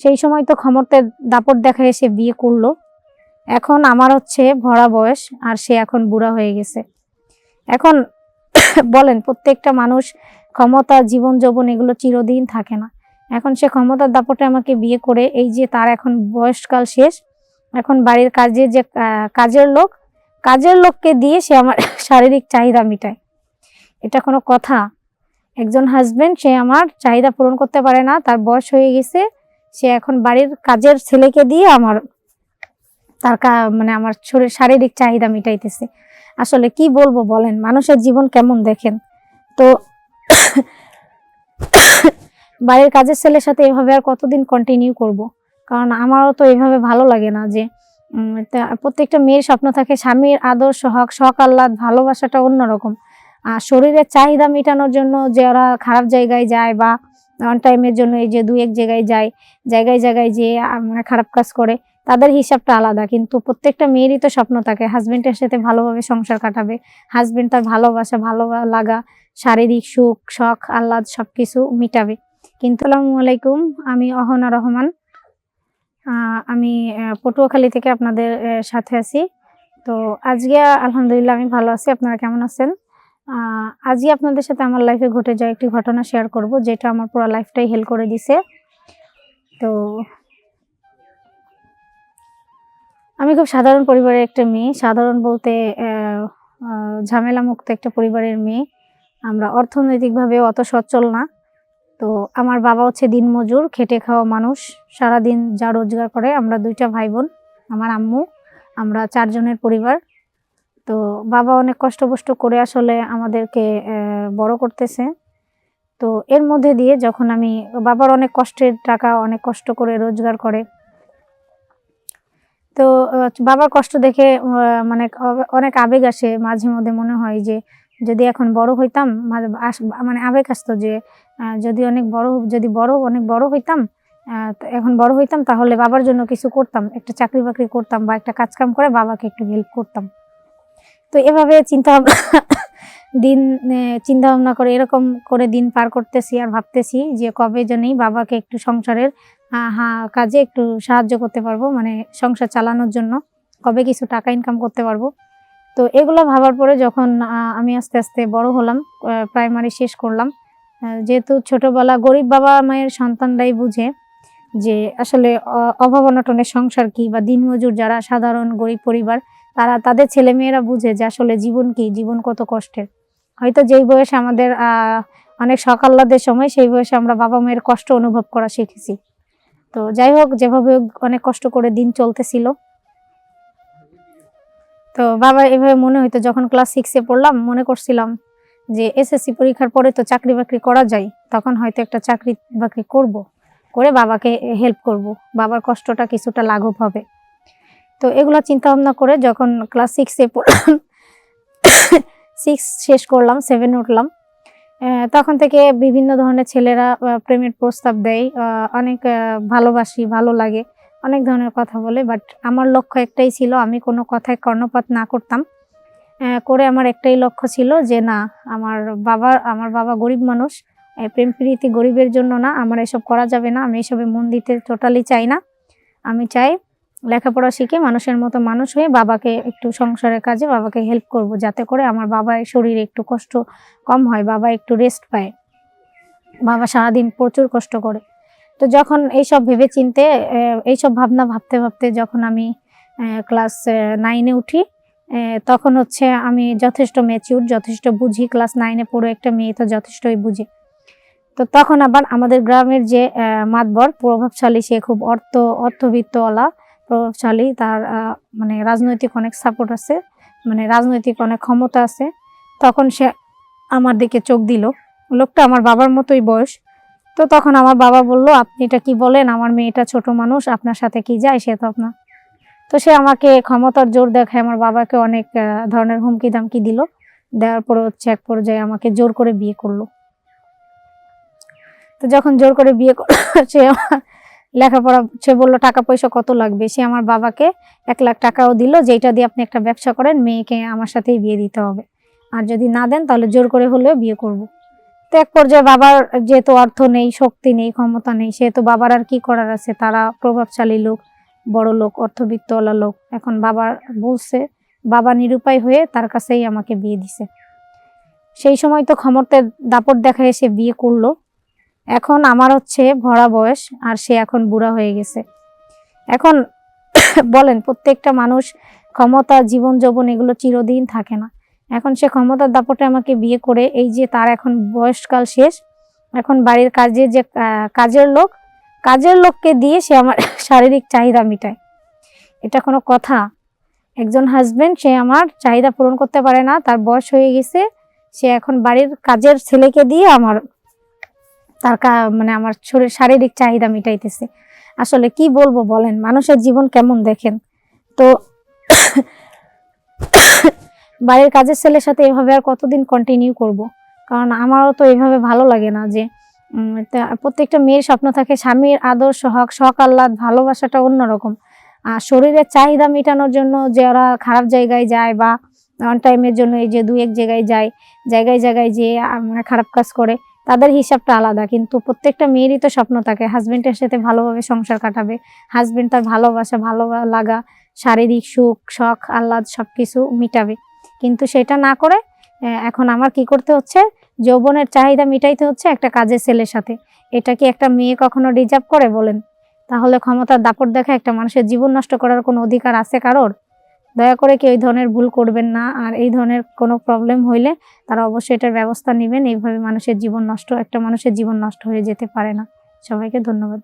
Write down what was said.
সেই সময় তো ক্ষমতার দাপট দেখায় এসে বিয়ে করল। এখন আমার হচ্ছে ভরা বয়স আর সে এখন বুড়া হয়ে গেছে। এখন বলেন, প্রত্যেকটা মানুষ ক্ষমতা, জীবন, যৌবন এগুলো চিরদিন থাকে না। এখন সে ক্ষমতার দাপটে আমাকে বিয়ে করে, এই যে তার এখন বয়সকাল শেষ, এখন বাড়ির কাজে যে কাজের লোক, কাজের লোককে দিয়ে সে আমার শারীরিক চাহিদা মিটায়। এটা কোনো কথা। একজন হাজবেন্ড সে আমার চাহিদা পূরণ করতে পারে না, তার বয়স হয়ে গেছে সে এখন বাড়ির কাজের ছেলেকে দিয়ে আমার তার মানে আমার শরীর, শারীরিক চাহিদা মিটাইতেছে। আসলে কি বলব বলেন, মানুষের জীবন কেমন দেখেন? তো বাড়ির কাজের ছেলের সাথে এভাবে আর কতদিন কন্টিনিউ করব? কারণ আমারও তো এভাবে ভালো লাগে না যে প্রত্যেকটা মেয়ের স্বপ্ন থাকে স্বামীর আদর্শ হক শখ আহ্লাদ, ভালোবাসাটা অন্যরকম। আর শরীরের চাহিদা মেটানোর জন্য যারা খারাপ জায়গায় যায় বা অন টাইমের জন্য এই যে দু এক জায়গায় যায় জায়গায় জায়গায় যে মানে খারাপ কাজ করে, তাদের হিসাবটা আলাদা। কিন্তু প্রত্যেকটা মেয়েরই তো স্বপ্ন থাকে হাজবেন্ডের সাথে ভালোভাবে সংসার কাটাবে। হাজবেন্ড তার ভালোবাসা, ভালো লাগা, শারীরিক সুখ, শখ, আহ্লাদ সবকিছু মিটাবে। কিন্তু আসসালামু আলাইকুম, আমি অহনা রহমান। আমি পটুয়াখালী থেকে আপনাদের সাথে আছি। তো আজকে আলহামদুলিল্লাহ আমি ভালো আছি, আপনারা কেমন আছেন? আজকে আপনাদের সাথে আমার লাইফে ঘটে যাওয়া একটি ঘটনা শেয়ার করব, যেটা আমার পুরো লাইফটাই হেল্প করে দিছে। তো, আমি খুব সাধারণ পরিবারের একটা মেয়ে। সাধারণ বলতে ঝামেলা মুক্ত একটা পরিবারের মেয়ে। আমরা অর্থনৈতিকভাবে অত সচ্ছল না। তো, আমার বাবা হচ্ছে দিনমজুর খেটে খাওয়া মানুষ। সারাদিন যা রোজগার করে, আমরা দুইটা ভাই বোন, আমার আম্মু, আমরা চারজনের পরিবার। তো বাবা অনেক কষ্ট কষ্ট করে আসলে আমাদেরকে বড় করতেছে। তো এর মধ্যে দিয়ে যখন আমি, বাবার অনেক কষ্টের টাকা, অনেক কষ্ট করে রোজগার করে। তো বাবার কষ্ট দেখে মানে অনেক আবেগ আসে মাঝে মধ্যে মনে হয় যে, যদি এখন বড় হইতাম মানে আবেগ আসতো যে যদি অনেক বড়, যদি বড়, অনেক বড় হইতাম এখন বড় হইতাম, তাহলে বাবার জন্য কিছু করতাম, একটা চাকরি বাকরি করতাম বা একটা কাজ কাম করে বাবাকে একটু হেল্প করতাম। তো এভাবে চিন্তা ভাবনা দিন চিন্তা ভাবনা করে এরকম করে দিন পার করতেছি আর ভাবতেছি যে কবে জানি বাবাকে একটু সংসারের কাজে একটু সাহায্য করতে পারব মানে সংসার চালানোর জন্য কবে কিছু টাকা ইনকাম করতে পারব। তো এগুলো ভাবার পরে যখন আমি আস্তে আস্তে বড় হলাম প্রাইমারি শেষ করলাম যেহেতু ছোটবেলা গরিব বাবা মায়ের সন্তানরাই বুঝে যে আসলে অভাব অনটনের সংসার কি বা দিনমজুর যারা সাধারণ গরিব পরিবার তারা, তাদের ছেলে মেয়েরা বুঝে যে আসলে জীবন কি, জীবন কত কষ্টের। হয়তো যেই বয়সে আমাদের অনেক সকাল্লাদের সময়, সেই বয়সে আমরা বাবা মায়ের কষ্ট অনুভব করা শিখেছি। তো যাই হোক, যেভাবে অনেক কষ্ট করে দিন চলতেছিল। তো বাবা এভাবে মনে হইতো যখন ক্লাস সিক্সে পড়লাম, মনে করছিলাম যে এসএসসি পরীক্ষার পরে তো চাকরি বাকরি করা যায়, তখন হয়তো একটা চাকরি বাকরি করব, করে বাবাকে হেল্প করব। বাবার কষ্টটা কিছুটা লাঘব হবে। তো এগুলো চিন্তা ভাবনা করে যখন ক্লাস সিক্সে পড়লাম সিক্স শেষ করলাম সেভেন উঠলাম তখন থেকে বিভিন্ন ধরনের ছেলেরা প্রেমের প্রস্তাব দেয় অনেক ভালোবাসি, ভালো লাগে, অনেক ধরনের কথা বলে বাট আমার লক্ষ্য একটাই ছিল আমি কোনো কথায় কর্ণপাত না করতাম। করে আমার একটাই লক্ষ্য ছিল যে না, আমার বাবা আমার বাবা গরিব মানুষ প্রেম প্রীতি গরিবের জন্য না, আমার এসব করা যাবে না, আমি এসবে মন দিতে টোটালি চাই না। আমি চাই লেখাপড়া শিখে মানুষের মতো মানুষ হয়ে বাবাকে একটু সংসারের কাজে বাবাকে হেল্প করব, যাতে করে আমার বাবার শরীরে একটু কষ্ট কম হয়, বাবা একটু রেস্ট পায়। বাবা সারাদিন প্রচুর কষ্ট করে। তো যখন এইসব ভেবে চিনতে এইসব ভাবনা ভাবতে ভাবতে যখন আমি ক্লাস নাইনে উঠি তখন হচ্ছে আমি যথেষ্ট ম্যাচিউর যথেষ্ট বুঝি। ক্লাস নাইনে পড়ে একটা মেয়ে তো যথেষ্টই বুঝে। তো তখন আবার আমাদের গ্রামের যে মাতবর, প্রভাবশালী, সে খুব অর্থ, অর্থবিত্তওয়ালা। প্রভাবশালী তার মানে রাজনৈতিক অনেক সাপোর্ট আছে মানে রাজনৈতিক অনেক ক্ষমতা আছে। তখন সে আমার দিকে চোখ দিল। লোকটা আমার বাবার মতোই বয়স। তো তখন আমার বাবা বলল, আপনি এটা কি বলেন? আমার মেয়েটা ছোট মানুষ, আপনার সাথে কি যায়? সে তো আপনার। তো সে আমাকে ক্ষমতার জোর দেখায়, আমার বাবাকে অনেক ধরনের হুমকি দামকি দিল। দেওয়ার পরে হচ্ছে এক পর্যায়ে আমাকে জোর করে বিয়ে করল। তো যখন জোর করে বিয়ে করল সে আমার লেখাপড়া, সে বলল, টাকা পয়সা কত লাগবে? সে আমার বাবাকে এক লাখ টাকাও দিল যেটা দিয়ে আপনি একটা ব্যবসা করেন, মেয়েকে আমার সাথেই বিয়ে দিতে হবে। আর যদি না দেন, তাহলে জোর করে হলেও বিয়ে করব। তো এক পর্যায়ে বাবার যেহেতু অর্থ নেই, শক্তি নেই, ক্ষমতা নেই, সেহেতু বাবার আর কি করার আছে? তারা প্রভাবশালী লোক, বড় লোক, অর্থবিত্তওয়ালা লোক। এখন বাবার বলছে, বাবা নিরুপায় হয়ে তার কাছেই আমাকে বিয়ে দিছে। সেই সময় তো ক্ষমতার দাপট দেখা এসে বিয়ে করল। এখন আমার হচ্ছে ভরা বয়স আর সে এখন বুড়া হয়ে গেছে। এখন বলেন, প্রত্যেকটা মানুষ ক্ষমতা, জীবন যৌবন এগুলো চিরদিন থাকে না। এখন সে ক্ষমতার দাপটে আমাকে বিয়ে করে, এই যে তার এখন বয়সকাল শেষ, এখন বাড়ির কাজে যে কাজের লোক, কাজের লোককে দিয়ে সে আমার শারীরিক চাহিদা মিটায়। এটা কোনো কথা। একজন হাজবেন্ড সে আমার চাহিদা পূরণ করতে পারে না, তার বয়স হয়ে গেছে, সে এখন বাড়ির কাজের ছেলেকে দিয়ে আমার তার মানে আমার শরীর, শারীরিক চাহিদা মিটাইতেছে। আসলে কি বলব বলেন, মানুষের জীবন কেমন দেখেন? তো বাড়ির কাজের ছেলের সাথে এভাবে আর কতদিন কন্টিনিউ করব? কারণ আমারও তো এইভাবে ভালো লাগে না যে প্রত্যেকটা মেয়ের স্বপ্ন থাকে স্বামীর আদর্শ হক শখ আহ্লাদ, ভালোবাসাটা অন্যরকম। আর শরীরের চাহিদা মেটানোর জন্য যারা খারাপ জায়গায় যায় বা অন টাইমের জন্য এই যে দু এক জায়গায় যায়, জায়গায় জায়গায় যে মানে খারাপ কাজ করে তাদের হিসাবটা আলাদা, কিন্তু প্রত্যেকটা মেয়েরই তো স্বপ্ন থাকে হাজবেন্ডের সাথে ভালোভাবে সংসার কাটাবে। হাজবেন্ড তার ভালোবাসা, ভালো লাগা, শারীরিক সুখ, শখ, আহ্লাদ সব কিছু মিটাবে। কিন্তু সেটা না করে এখন আমার কি করতে হচ্ছে? যৌবনের চাহিদা মিটাইতে হচ্ছে একটা কাজের ছেলের সাথে। এটা কি একটা মেয়ে কখনো রিজার্ভ করে বলেন? তাহলে ক্ষমতার দাপট দেখা একটা মানুষের জীবন নষ্ট করার কোনো অধিকার আছে কারোর? দয়া করে কেউ এই ধরনের ভুল করবেন না, আর এই ধরনের কোনো প্রবলেম হইলে তারা অবশ্যই এটার ব্যবস্থা নেবেন। এইভাবে মানুষের জীবন নষ্ট, একটা মানুষের জীবন নষ্ট হয়ে যেতে পারে না। সবাইকে ধন্যবাদ।